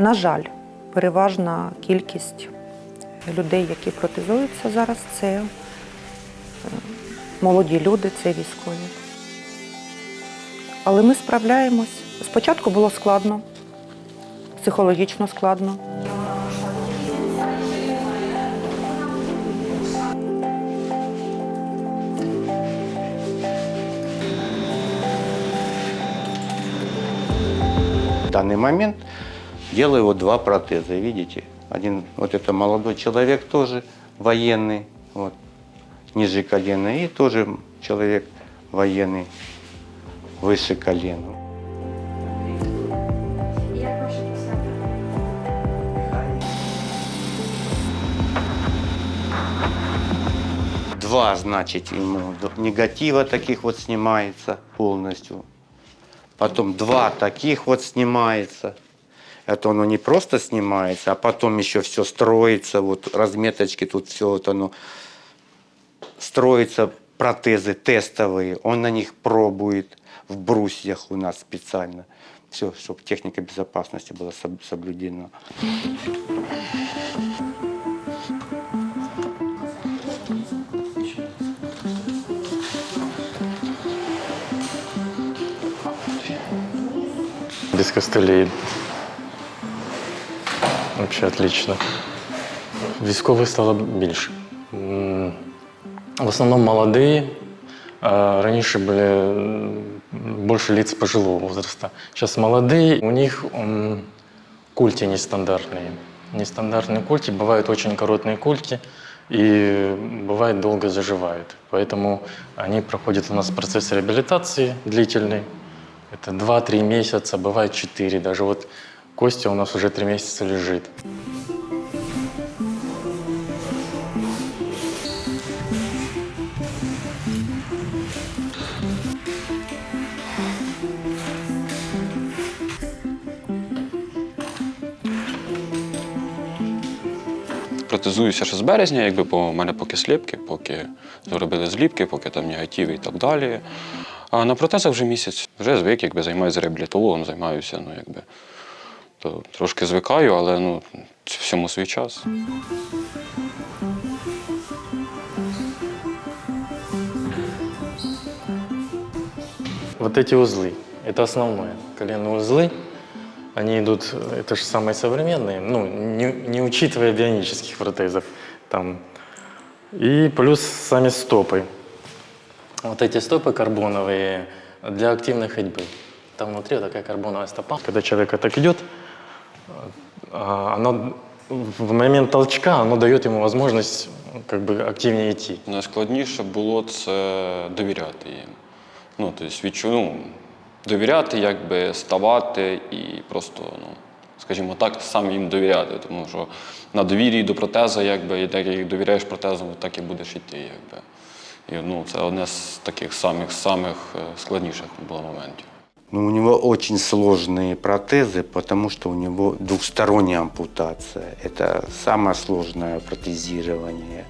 На жаль, переважна кількість людей, які протезуються зараз, це е, молоді люди, це військові. Але ми справляємось. Спочатку було складно, психологічно складно. В данный момент делаю вот два протеза, видите? Один, вот это молодой человек тоже военный, вот, ниже колена, и тоже человек военный, выше колена. Два, значит, ему негатива таких вот снимается полностью. Потом два таких вот снимается. Это оно не просто снимается, а потом еще все строится, вот разметочки тут все вот оно строится, протезы тестовые, он на них пробует в брусьях у нас специально. Все, чтобы техника безопасности была соб- соблюдена. Без костылей. Вообще отлично. Військових стало більше. М, В основному молоді. А Раніше були м, більше лиц пожилого возраста. Сейчас молодые, у них м, культи нестандартные. Нестандартные культи, бывают очень короткие культи, и бывает долго заживают. Поэтому они проходят у нас процесс реабилитации длительный. Это 2-3 месяца, бывает 4. Даже вот Костя у нас уже 3 месяца лежит. Протезуюся ще з березня, якби бо у мене поки сліпки, поки зробили зліпки, поки там негативи і так далі. А на протезах вже місяць. Вже звик, якби займаюся реабілітологом, займаюся, ну якби. То трошки звикаю, але ну, всьому свій час. Вот эти узлы, это основное. Коленные узлы, они идут, это же самые современные, ну, не, не учитывая бионических протезов. Там. И плюс сами стопы. Вот эти стопы карбоновые для активной ходьбы. Там внутри вот такая карбоновая стопа. Когда человек так идет, оно в момент толчка оно дает ему возможность как бы активнее идти. Найскладніше було це довіряти їм. Ну, тобто, відчу, ну, довіряти, якби ставати і просто, ну, скажімо так, сам їм довіряти. Тому що на довір'ї до протеза, якби, і так як довіряєш протезу, так і будеш йти. Якби. І ну, це одне з таких самих самих е, складніших було моментів. Но у него очень сложные протезы, потому что у него двухсторонняя ампутация. Это самое сложное протезирование.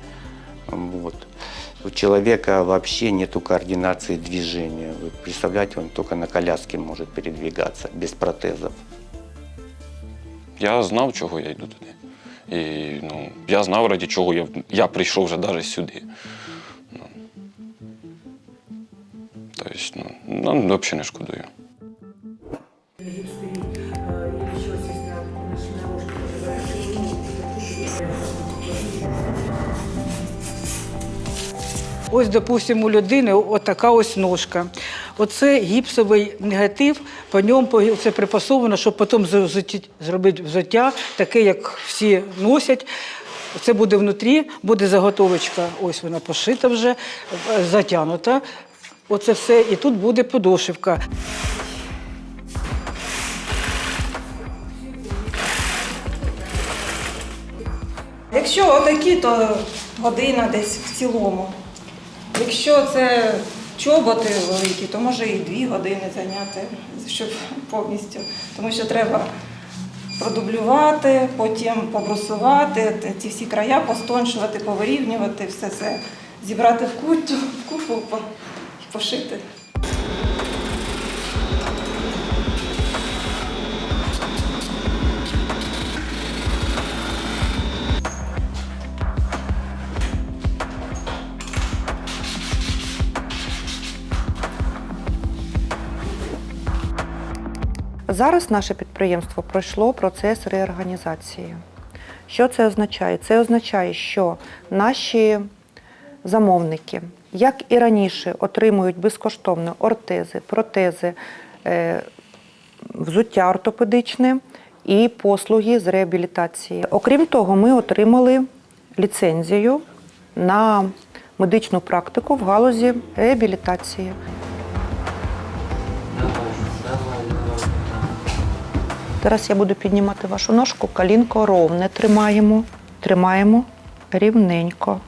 Вот. У человека вообще нет координации движения. Вы представляете, он только на коляске может передвигаться без протезов. Я знав, чого я йду туди. І ну, я знав, раді чого я, я прийшов вже навіть сюди. Ну. Тобто, ну, ну, взагалі не шкодую. Ось, допустимо, у людини отака ось ножка. Оце гіпсовий негатив, по ньому це припасовано, щоб потім зробити взуття, таке, як всі носять. Це буде внутрі, буде заготовочка, ось вона пошита вже, затягнута. Оце все, і тут буде подошивка. Якщо отакі, то година десь в цілому. Якщо це чоботи великі, то може і дві години зайняти, щоб повністю. Тому що треба продублювати, потім побрусувати, ці всі края постоншувати, повирівнювати, все це зібрати в куттю в купу і пошити. Зараз наше підприємство пройшло процес реорганізації. Що це означає? Це означає, що наші замовники, як і раніше, отримують безкоштовно ортези, протези, е, взуття ортопедичне і послуги з реабілітації. Окрім того, ми отримали ліцензію на медичну практику в галузі реабілітації. Зараз я буду піднімати вашу ножку, колінко ровне тримаємо, тримаємо рівненько.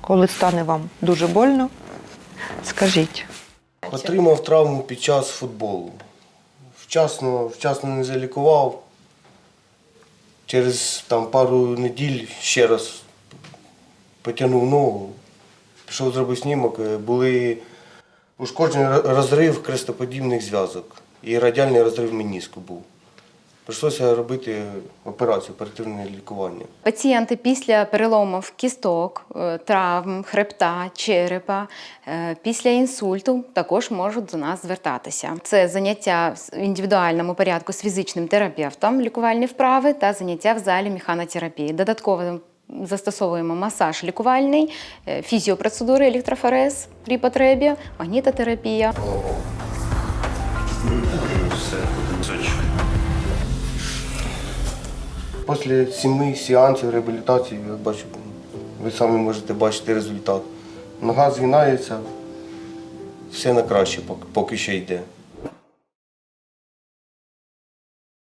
Коли стане вам дуже больно, скажіть. Отримав травму під час футболу. Вчасно, вчасно не залікував. Через там, пару неділь ще раз потягнув ногу, пішов зробив снімок, е, були ушкоджений розрив крестоподібних зв'язок і радіальний розрив меніску був. Прийшлося робити операцію, оперативне лікування. Пацієнти після переломів кісток, е, травм, хребта, черепа, е, після інсульту також можуть до нас звертатися. Це заняття в індивідуальному порядку з фізичним терапевтом, лікувальні вправи та заняття в залі механотерапії. Додатково застосовуємо масаж лікувальний, е, фізіопроцедури, електрофорез при потребі, магнітотерапія. Після сіми сеансів реабілітації, я бачу, ви самі можете бачити результат. Нога згинається, все на краще поки що йде.